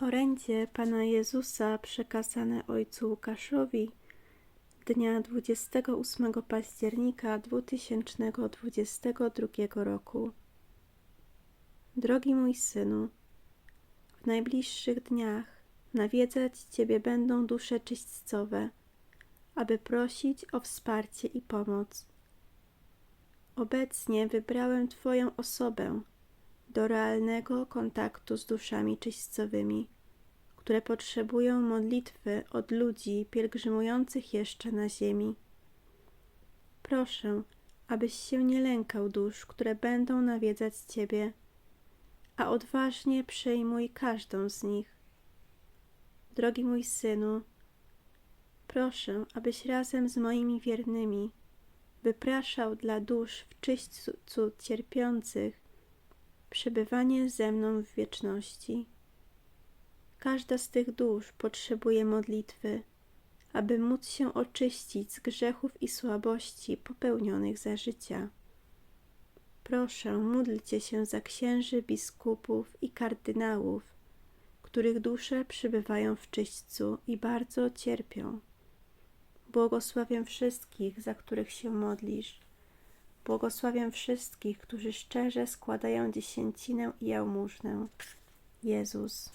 Orędzie Pana Jezusa przekazane Ojcu Łukaszowi dnia 28 października 2022 roku. Drogi mój synu, w najbliższych dniach nawiedzać Ciebie będą dusze czyśćcowe, aby prosić o wsparcie i pomoc. Obecnie wybrałem Twoją osobę do realnego kontaktu z duszami czyśćcowymi, które potrzebują modlitwy od ludzi pielgrzymujących jeszcze na ziemi. Proszę, abyś się nie lękał dusz, które będą nawiedzać Ciebie, a odważnie przyjmuj każdą z nich. Drogi mój synu, proszę, abyś razem z moimi wiernymi wypraszał dla dusz w czyśćcu cierpiących przebywanie ze mną w wieczności. Każda z tych dusz potrzebuje modlitwy, aby móc się oczyścić z grzechów i słabości popełnionych za życia. Proszę, módlcie się za księży, biskupów i kardynałów, których dusze przybywają w czyśćcu i bardzo cierpią. Błogosławię wszystkich, za których się modlisz. Błogosławię wszystkich, którzy szczerze składają dziesięcinę i jałmużnę. Jezus.